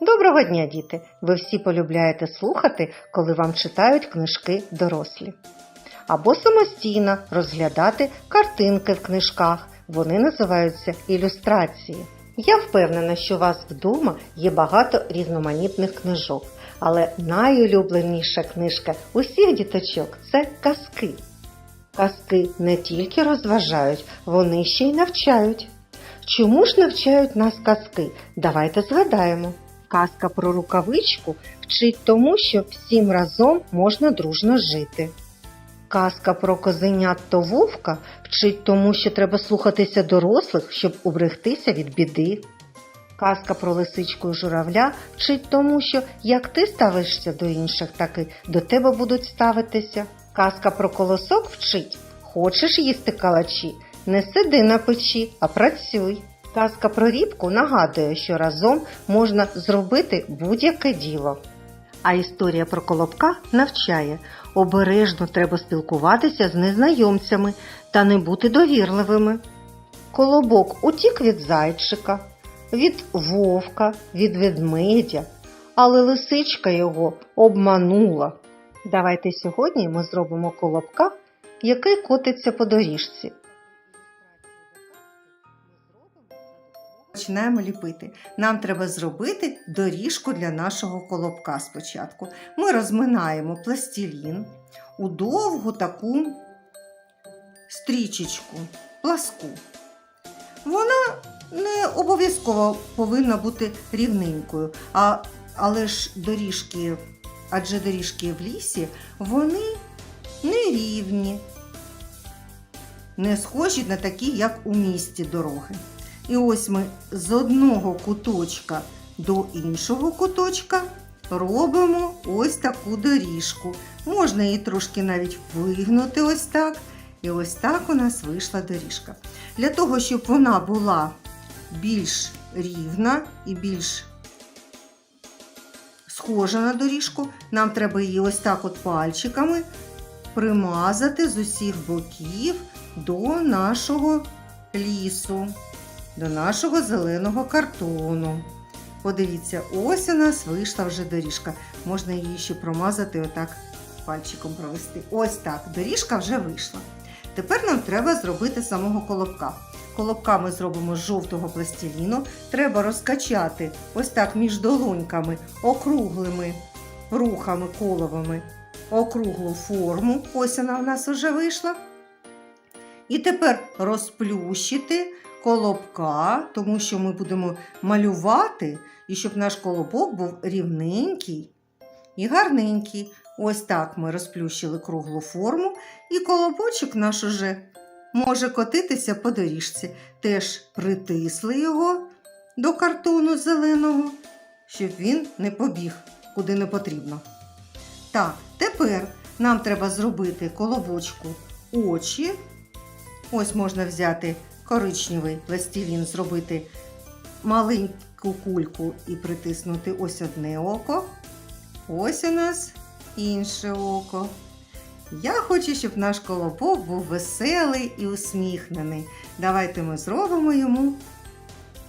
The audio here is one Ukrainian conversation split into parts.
Доброго дня, діти! Ви всі полюбляєте слухати, коли вам читають книжки дорослі. Або самостійно розглядати картинки в книжках. Вони називаються ілюстрації. Я впевнена, що у вас вдома є багато різноманітних книжок, але найулюбленіша книжка усіх діточок це казки. Казки не тільки розважають, вони ще й навчають. Чому ж навчають нас казки? Давайте згадаємо. Казка про рукавичку вчить тому, що всім разом можна дружно жити. Казка про козенят вовка вчить тому, що треба слухатися дорослих, щоб уберегтися від біди. Казка про лисичку і журавля вчить тому, що як ти ставишся до інших, так і до тебе будуть ставитися. Казка про колосок вчить хочеш їсти калачі, не сиди на печі, а працюй. Казка про рібку нагадує, що разом можна зробити будь-яке діло. А історія про колобка навчає обережно треба спілкуватися з незнайомцями та не бути довірливими. Колобок утік від зайчика, від вовка, від ведмедя, але лисичка його обманула. Давайте сьогодні ми зробимо колобка, який котиться по доріжці. Починаємо ліпити. Нам треба зробити доріжку для нашого колобка спочатку. Ми розминаємо пластилін у довгу таку стрічечку, пласку. Вона не обов'язково повинна бути рівненькою, а, але ж доріжки, адже доріжки в лісі, вони нерівні, не схожі на такі, як у місті дороги. І ось ми з одного куточка до іншого куточка робимо ось таку доріжку. Можна її трошки навіть вигнути ось так. І ось так у нас вийшла доріжка. Для того, щоб вона була більш рівна і більш схожа на доріжку, нам треба її ось так от пальчиками примазати з усіх боків до нашого лісу до нашого зеленого картону. Подивіться, ось у нас вийшла вже доріжка. Можна її ще промазати, отак пальчиком провести. Ось так, доріжка вже вийшла. Тепер нам треба зробити самого колобка. Колобка ми зробимо з жовтого пластиліну. Треба розкачати ось так між долоньками, округлими рухами коловими, округлу форму. Ось вона в нас вже вийшла. І тепер розплющити колобка, тому що ми будемо малювати, і щоб наш колобок був рівненький і гарненький. Ось так ми розплющили круглу форму, і колобочок наш уже може котитися по доріжці. Теж притисли його до картону зеленого, щоб він не побіг куди не потрібно. Так, тепер нам треба зробити колобочку очі. Ось можна взяти коричневий пластилін, зробити маленьку кульку і притиснути ось одне око. Ось у нас інше око. Я хочу, щоб наш колобок був веселий і усміхнений. Давайте ми зробимо йому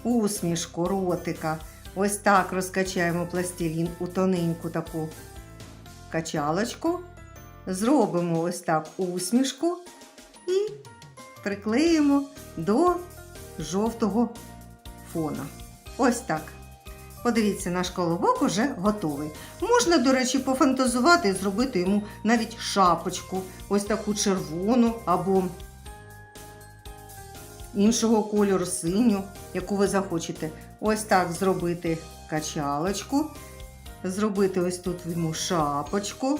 усмішку ротика. Ось так розкачаємо пластилін у тоненьку таку качалочку. Зробимо ось так усмішку і приклеїмо до жовтого фона. Ось так. Подивіться, наш колобок уже готовий. Можна, до речі, пофантазувати і зробити йому навіть шапочку, ось таку червону або іншого кольору синю, яку ви захочете. Ось так зробити качалочку, зробити ось тут йому шапочку.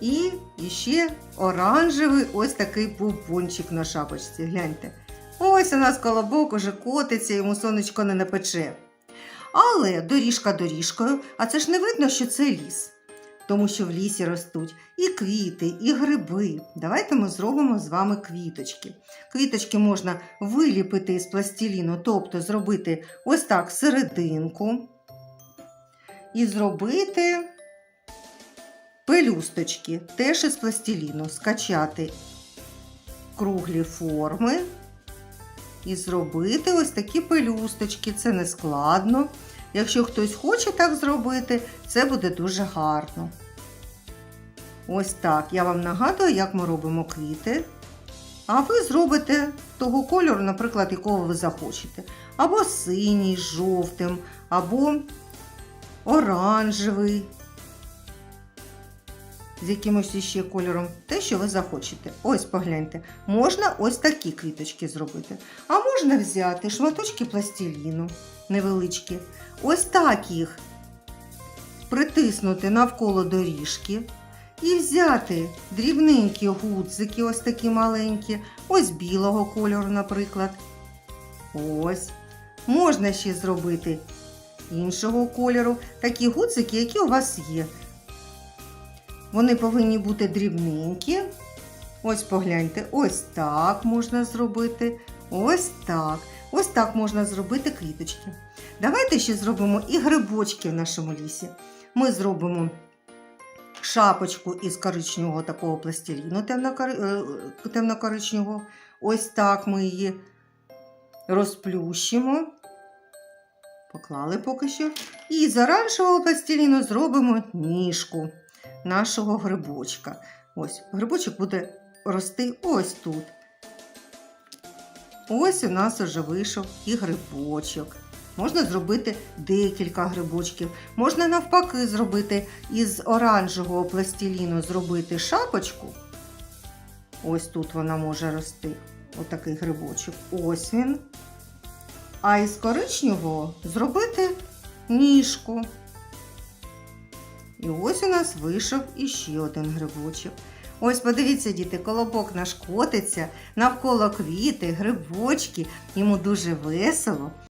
І ще оранжевий ось такий пупончик на шапочці. Гляньте. Ось у нас колобок уже котиться, йому сонечко не напече. Але доріжка доріжкою, а це ж не видно, що це ліс. Тому що в лісі ростуть і квіти, і гриби. Давайте ми зробимо з вами квіточки. Квіточки можна виліпити із пластиліну, тобто зробити ось так серединку. І зробити пелюсточки теж із пластиліну, скачати круглі форми і зробити ось такі пелюсточки. Це не складно. Якщо хтось хоче так зробити, це буде дуже гарно. Ось так. Я вам нагадую, як ми робимо квіти. А ви зробите того кольору, наприклад, якого ви захочете. Або синій жовтим, або оранжевий. З якимось іще кольором, те, що ви захочете. Ось погляньте, можна ось такі квіточки зробити. А можна взяти шматочки пластиліну невеличкі. Ось так їх притиснути навколо доріжки. І взяти дрібненькі гудзики, ось такі маленькі, ось білого кольору, наприклад. Ось. Можна ще зробити іншого кольору, такі гудзики, які у вас є. Вони повинні бути дрібненькі. Ось погляньте, ось так можна зробити. Ось так. Ось так можна зробити квіточки. Давайте ще зробимо і грибочки в нашому лісі. Ми зробимо шапочку із коричневого такого пластиліну е, темно-коричневого. Ось так ми її розплющимо. Поклали поки що. І з оранжевого пластиліну зробимо ніжку нашого грибочка. Ось, грибочок буде рости ось тут. Ось у нас уже вийшов і грибочок. Можна зробити декілька грибочків. Можна навпаки зробити із оранжевого пластиліну зробити шапочку. Ось тут вона може рости. Отакий грибочок. Ось він. А із коричневого зробити ніжку. І ось у нас вийшов іще один грибочок. Ось подивіться, діти, колобок наш котиться, навколо квіти, грибочки, йому дуже весело.